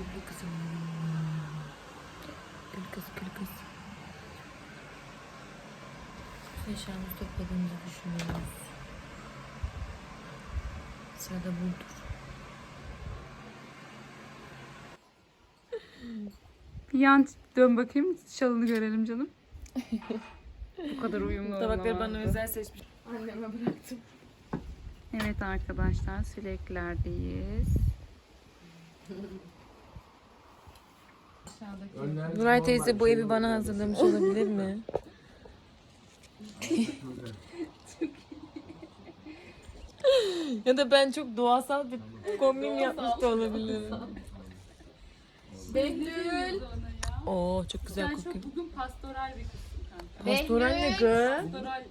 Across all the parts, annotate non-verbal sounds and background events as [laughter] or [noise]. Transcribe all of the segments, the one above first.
güllü kızım. Gül kız gül kız. Biz eşyamızı topladığımızı düşünüyoruz. Sırada budur. Yan dön bakayım şalını görelim canım. Bu kadar uyumlu [laughs] Tabakları bana özel seçmiş. Anneme bıraktım. Evet arkadaşlar [laughs] süleklerdeyiz. Nuray teyze bu evi bana hazırlamış olabilir mi? [laughs] ya da ben çok doğasal bir kombin yapmış da olabilirim. Behlül. Oo çok güzel kokuyor. bugün pastoral bir kanka. Pastoral ne gı? Pastoral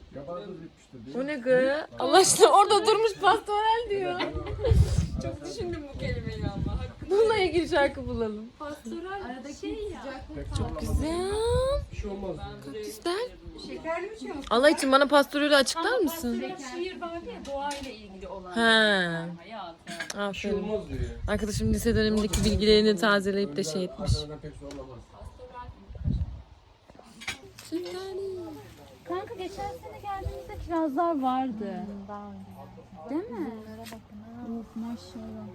O ne gı? Allah aşkına orada durmuş pastoral diyor. [laughs] çok düşündüm bu kelimeyi ama. Bununla ilgili şarkı bulalım. pastoral şey ya. Çok güzel. Çok güzel. Allah için bana pastorali açıklar mısın? Şiir vardı ya doğayla ilgili olan Ha. hayatı. Aferin. Arkadaşım lise dönemindeki bilgilerini tazeleyip de şey etmiş. Kanka geçen sene geldiğimizde kirazlar vardı. Değil mi? Of maşallah.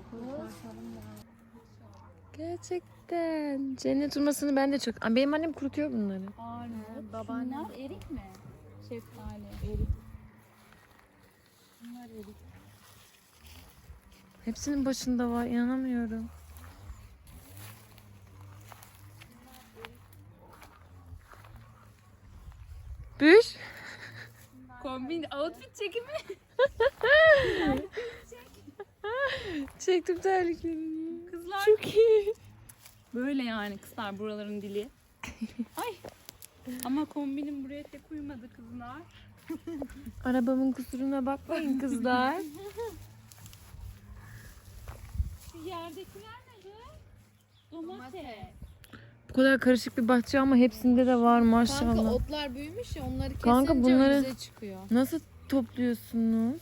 Gerçekten. Cennet hurmasını ben de çok... Aa, Benim annem kurutuyor bunları. Armut. Babaannem. erik mi? Şeftali. Erik. Bunlar erik. Hepsinin başında var. inanamıyorum. Büş. Kombin outfit çekimi. [laughs] Çektim terliklerini. Kızlar Çok iyi. böyle yani kızlar buraların dili. Ay. Ama kombinim buraya tek uymadı kızlar. Arabamın kusuruna bakmayın kızlar. Yerdekiler ne be? Domates. Bu kadar karışık bir bahçe ama hepsinde de var Kanka maşallah. otlar büyümüş ya onları kesince Kanka bunları- önümüze çıkıyor. Nasıl topluyorsunuz?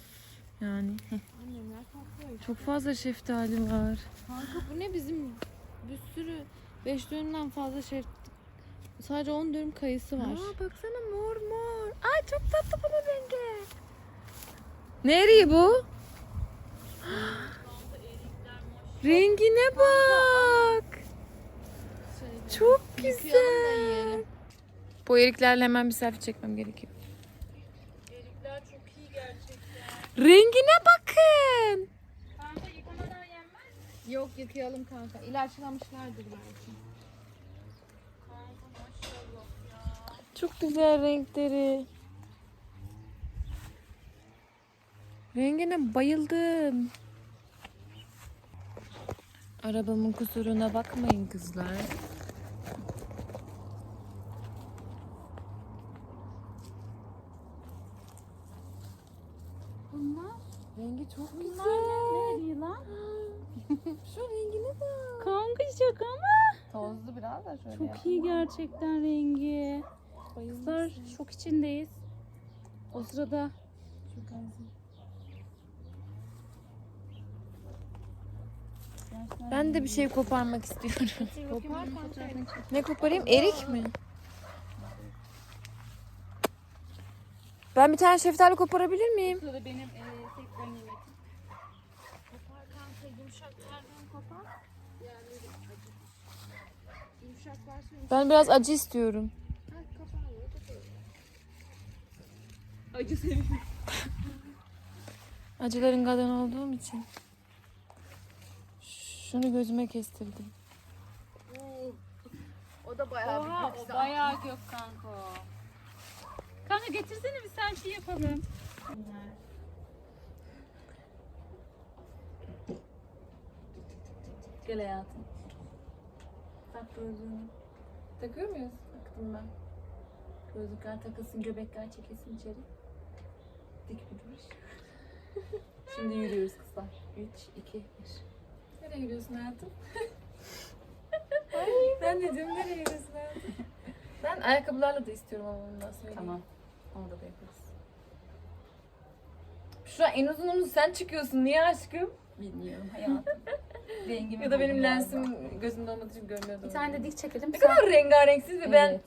Yani Annemler topluyor. çok fazla şeftali var. Kanka bu ne bizim bir sürü 5 dönümden fazla şey sadece 10 dönüm kayısı var. Aa baksana mor mor. Ay çok tatlı bunun rengi. [gasps] Ne eriği bu? Rengine bak. Çok güzel. Bu eriklerle hemen bir selfie çekmem gerekiyor. Erikler çok iyi gerçekten. Rengine bakın. Kanka yıkamadan yenmez. Yok yıkayalım kanka. İlaçlamışlardır belki. Kanka maşallah ya. Çok güzel renkleri. Rengine bayıldım. Arabamın kusuruna bakmayın kızlar. Bunlar Rengi çok Bunlar güzel. ne? [laughs] Şu rengine bak. Kanka şaka mı? Tozlu biraz da şöyle Çok iyi gerçekten rengi. Kızlar şok içindeyiz. O sırada Ben de bir şey koparmak istiyorum. Kopar Ne koparayım? Erik mi? Ben bir tane şeftali koparabilir miyim? Benim e, tek ganimetim. Kopar kanka yumuşaklardan kopar. Yumuşak varsa Ben biraz acı istiyorum. Acı seviyorum. [laughs] Acıların kadını olduğum için. Şunu gözüme kestirdim. O da bayağı Oha o bayağı gök kanka. Kanka getirsene bir selfie yapalım. Gel hayatım. Tak gözlüğünü. Takıyor muyuz? Taktım ben. Gözlükler takılsın, göbekler çekilsin içeri. Dik bir duruş. [laughs] Şimdi yürüyoruz kızlar. 3, 2, 1. Nereye yürüyorsun hayatım? ben de diyorum nereye yürüyorsun hayatım? Ben ayakkabılarla da istiyorum ama bundan sonra. Tamam. Onu da yaparız. Şu an en uzun omuz sen çıkıyorsun. Niye aşkım? Bilmiyorum hayatım. [laughs] Rengimi Ya da benim lensim gözümde olmadığı için görmüyordum. Bir tane de dik çekelim. Ne kadar rengarenksiz ve ben... Evet.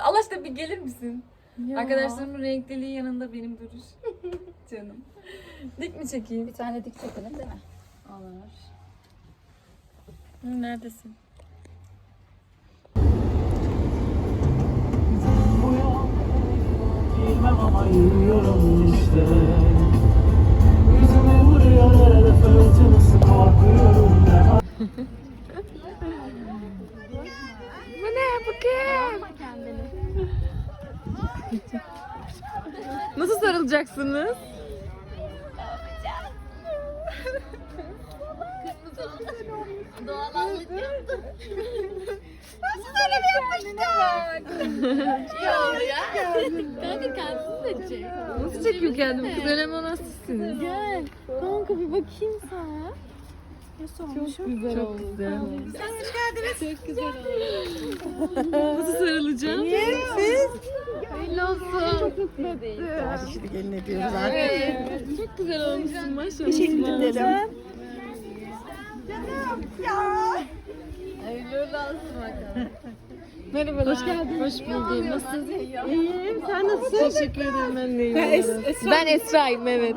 Allah aşkına bir gelir misin? Ya. Arkadaşlarımın renkliliği yanında benim duruş. [laughs] Canım. Dik mi çekeyim? Bir tane dik çekelim değil mi? Olur. Neredesin? Bilmem ama yürüyorum işte Yüzüme vuruyor arada fırtınası ben Nasıl sarılacaksınız? Kanka kendini de çek. Nasıl çekiyor kendimi? Kız önemli olan sizsiniz. Gel. Kanka bir bakayım sana. Çok güzel Çok oldu. güzel. Çok güzel oldu. Nasıl sarılacağım? Hayırlı olsun. Çok mutlu değil. Şimdi gelin ediyoruz artık Evet. Çok güzel olmuşsun maşallah. Teşekkür ederim Hayırlı olsun bakalım. [laughs] Merhabalar. Hoş geldin. Hoş buldum. Nasılsınız? İyiyim sen nasılsın? Teşekkür ederim ben de iyiyim. Ben Esra'yım evet.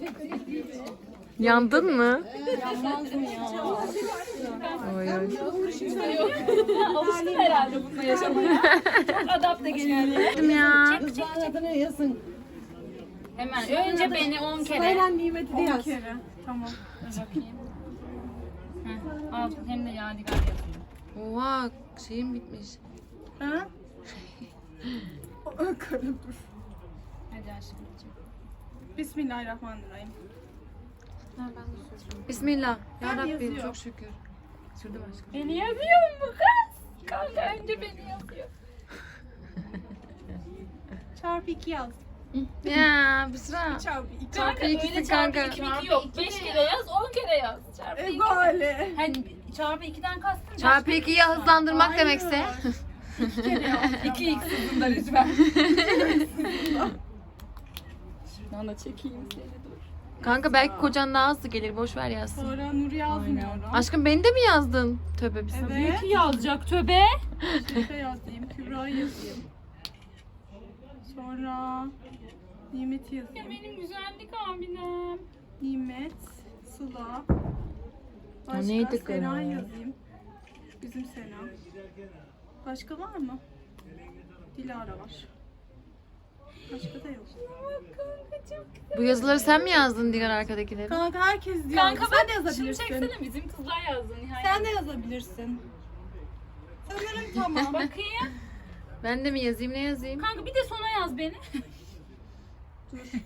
Yandın mı? Yanmaz mı ya? Oy oy. Alıştım herhalde bununla yaşamaya. Çok adapte geliyor. ya. Adını yazın Hemen önce beni 10 kere. Sayılan nimeti de yaz Tamam. Dur bakayım. Heh, al hem de yadigar yazıyor. Oha şeyim bitmiş. Hadi aşkım. Bismillahirrahmanirrahim. Bismillah. Ya Rabbi çok şükür. Sürdüm aşkım. Beni yazıyor mu kız? Kanka önce beni yazıyor. [laughs] Çarpı 2 yaz. Ya Büşra. Çarpı 2. Kanka ikisi kanka. çarpı 2 2 yok. 5 kere yaz 10 kere yaz. Çarpı 2. Egale. Hani çarpı 2'den kastın Çarpı 2'yi hızlandırmak demekse. 2 x hızında lütfen. Şuradan da çekeyim seni. Kanka belki kocan daha hızlı gelir. Boş ver yazsın. Sonra Nur yazmıyorum. Aşkım beni de mi yazdın? Tövbe bismillah. Evet. Ki yazacak töbe. Şefe yazayım. Kübra'yı yazayım. Sonra Nimet'i Ya yazayım. benim güzellik abinem. Nimet, Sıla. Başka neydi kız? Sena yazayım. Bizim Sena. Başka var mı? Dilara var. Başka da yok. Bu yazıları sen mi yazdın diğer arkadakileri? Kanka herkes diyor. Kanka Sen de bak şunu yazabilirsin. çeksene bizim kızlar yazdı nihayet. Sen de yazabilirsin. Sanırım tamam. [laughs] Bakayım. Ben de mi yazayım ne yazayım? Kanka bir de sona yaz beni.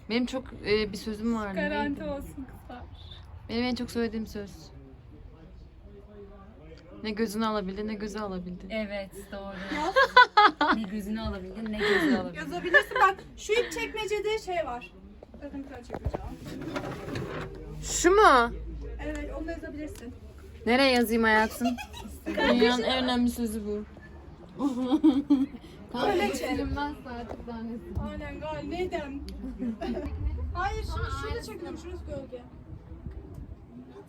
Benim çok e, bir sözüm vardı. Garanti olsun kızlar. Benim en çok söylediğim söz. Ne gözünü alabildi ne gözü alabildi. Evet doğru. ne gözünü alabildin ne gözü alabildin. Yazabilirsin. Bak şu ilk çekmecede şey var. Bakın kadar çekeceğim. Şu mu? Evet onu da yazabilirsin. Nereye yazayım hayatım? Dünyanın en önemli sözü bu. [laughs] Öyle çek. Silinmezse artık tanesi. Aynen gal neyden? [laughs] Hayır şunu şurada çekiyorum. Şurası gölge.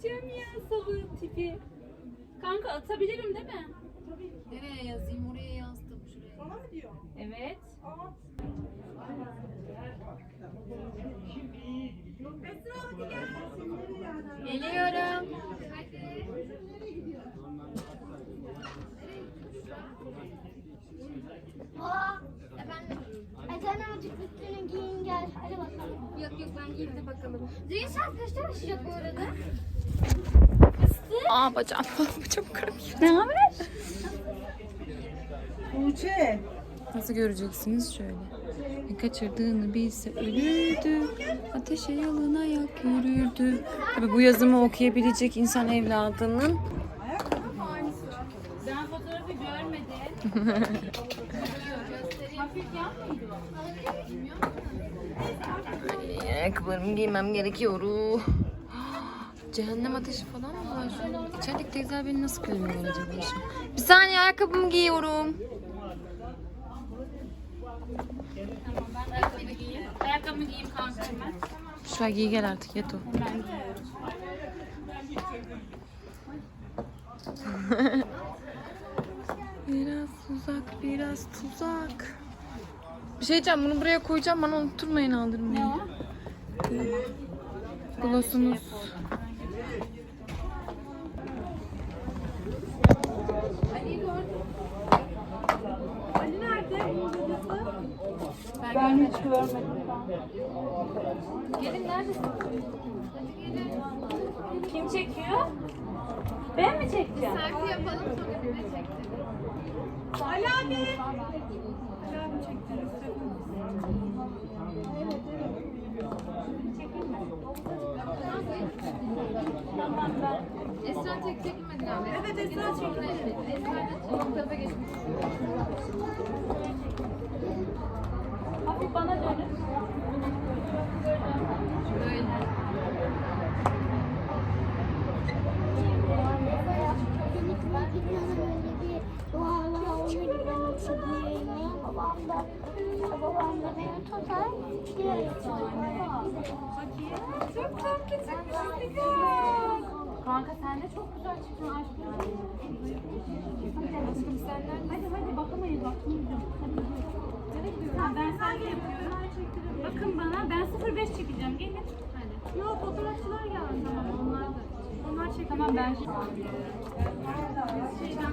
Cem ya salığın tipi. Kanka atabilirim değil mi? Nereye yazayım? Oraya yazdım. Şuraya. Bana mı diyor? Evet. Aa. Geliyorum. Aa, efendim. Ecen azıcık üstünü giyin gel. Hadi bakalım. Yok yok ben giyeyim de bakalım. Düğün saat kaçta başlayacak bu arada? Aa bacağım. [laughs] bacağım kırık. Ne haber? Tuğçe. Nasıl göreceksiniz şöyle. Ne kaçırdığını bilse ölürdü. Ateşe yalın ayak yürürdü. Tabii bu yazımı okuyabilecek insan evladının Ben fotoğrafı görmedim. Hafif yan mıydı o? ayakkabılarımı giymem gerekiyor. Cehennem ateşi falan mı var? İçerideki teyzeler beni nasıl görüyor acaba şimdi? Bir saniye ayakkabımı giyiyorum. Ayakkabımı giyeyim kankacığım ben. Şuraya giy gel artık Yeto. [laughs] biraz uzak, biraz tuzak. Bir şey diyeceğim, bunu buraya koyacağım. Bana unutturmayın aldırmayı. Ne o? Glossumuz. Ben hiç görmedim. Gelin neredesin? Kim çekiyor? Ben mi çekeceğim? Selfie yapalım sonra bir de çektirelim. Ali abi. Ali abi çekti. Esra tek çekilmedi galiba. Evet Esra çekti. Esra da tarafa geçmiş. Babam da, babam da beni tutar. Çok tatlı Kanka sen de çok güzel çıktın aşkım. Aşkım senden. Hadi hadi bakamayız bak. Nereye gidiyoruz? Ha, ben sadece yapıyorum. Bakın bana ben 05 çekeceğim. Gelin. Hadi. Yok fotoğrafçılar geldi. Tamam onlar da. Onlar çekiyor. Tamam ben şeyden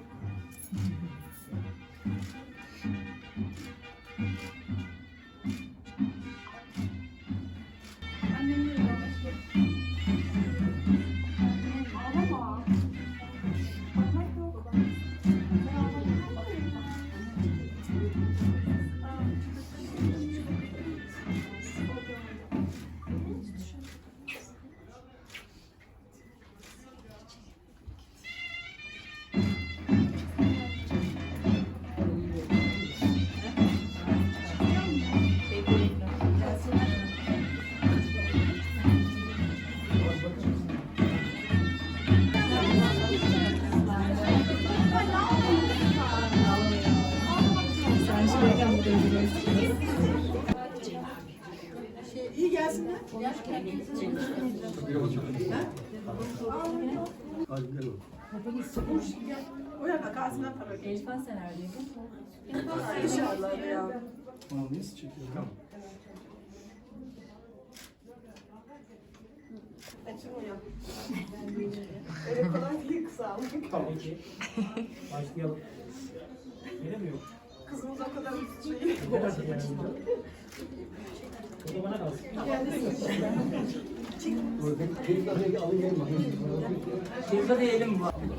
O yana kalsın para. Elifan sen neredeydin? İnşallah ya. Onu nasıl çekiyor? Açılmıyor. Öyle kolay değil kısalım. Tamam ki. Başlayalım. Yine? Kızımız o kadar şey. O da bana kalsın. Şurada diyelim var.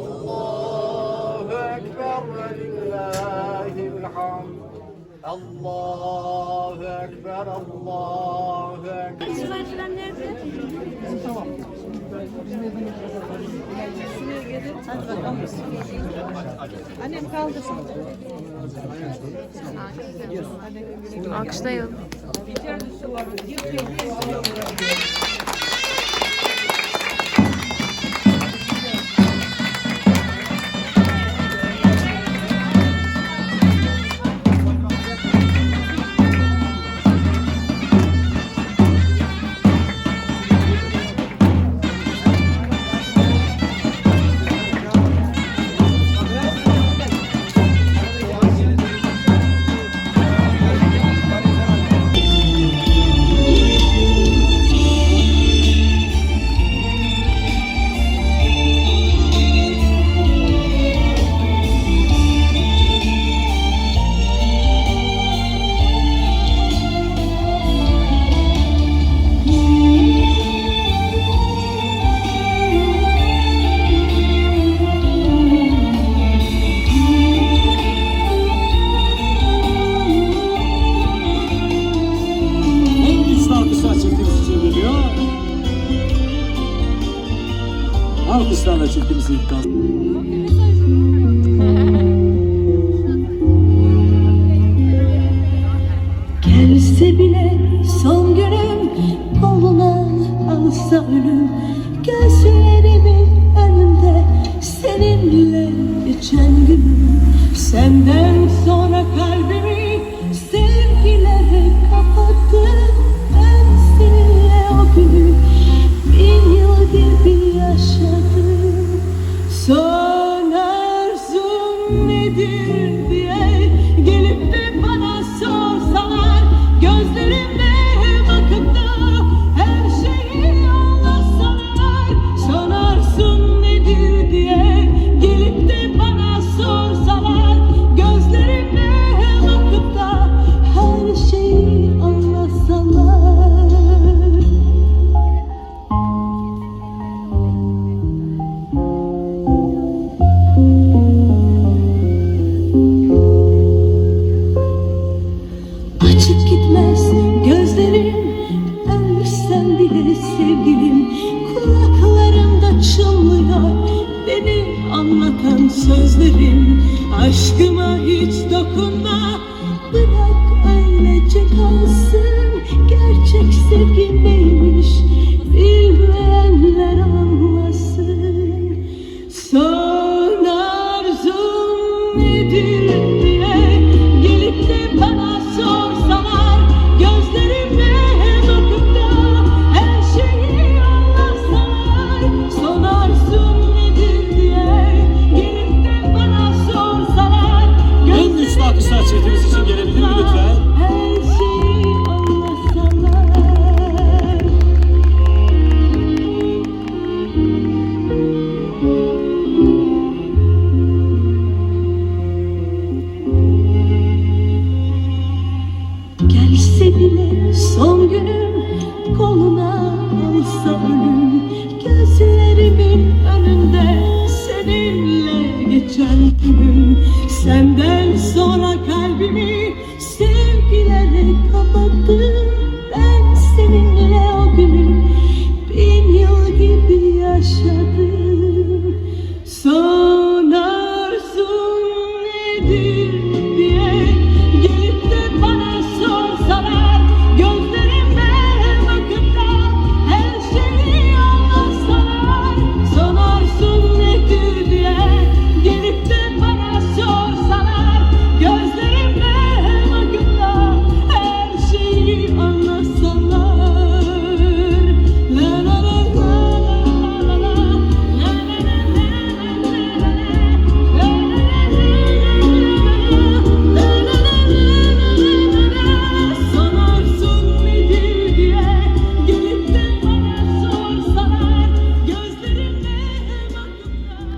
Allahu Ekber ve lillahil hamd. Allahu Ekber, Allahu Ekber. Acılar nerede? Tamam. Hadi bakalım. Annem kaldırsın. Alkışlayalım. ölüm Gözlerimi önümde seninle geçen günüm Senden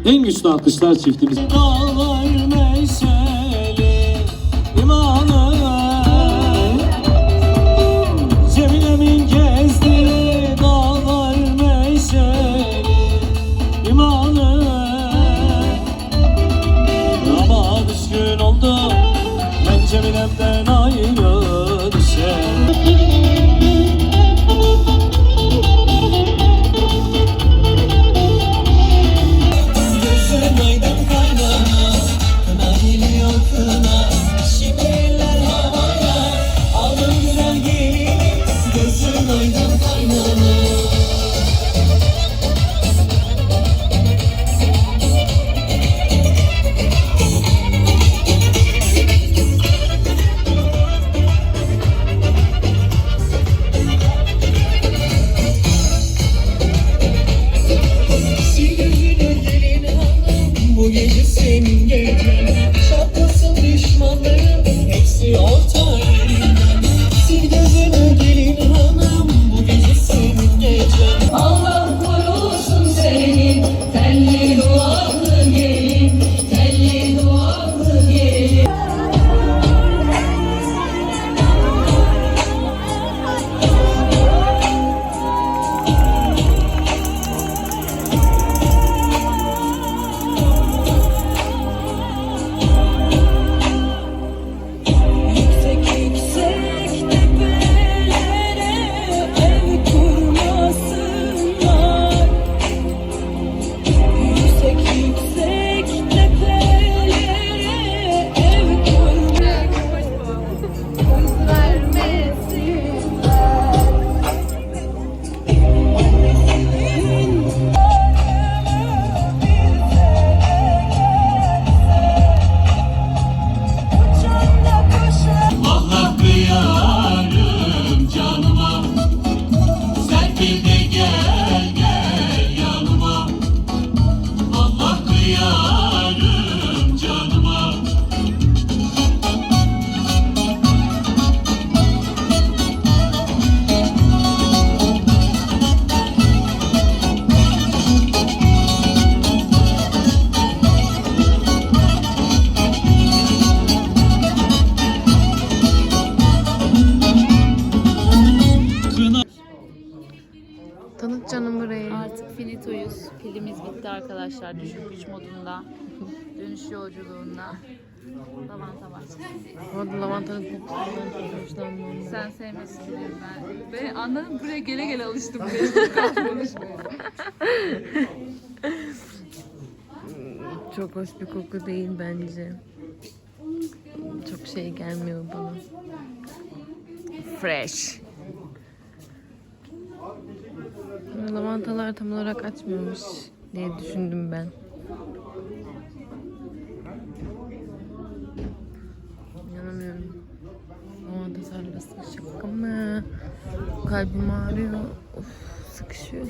en güçlü alkışlar çiftimiz. Hallelujah. Ve anladım buraya gele gele alıştım. Mecbur. Çok hoş bir koku değil bence. Çok şey gelmiyor bana. Fresh. Lavantalar tam olarak açmamış diye düşündüm ben. kalbim ağrıyor. Of, sıkışıyor.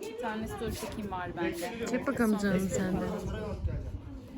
Bir tane story çekeyim var bende. Çek bakalım canım sende.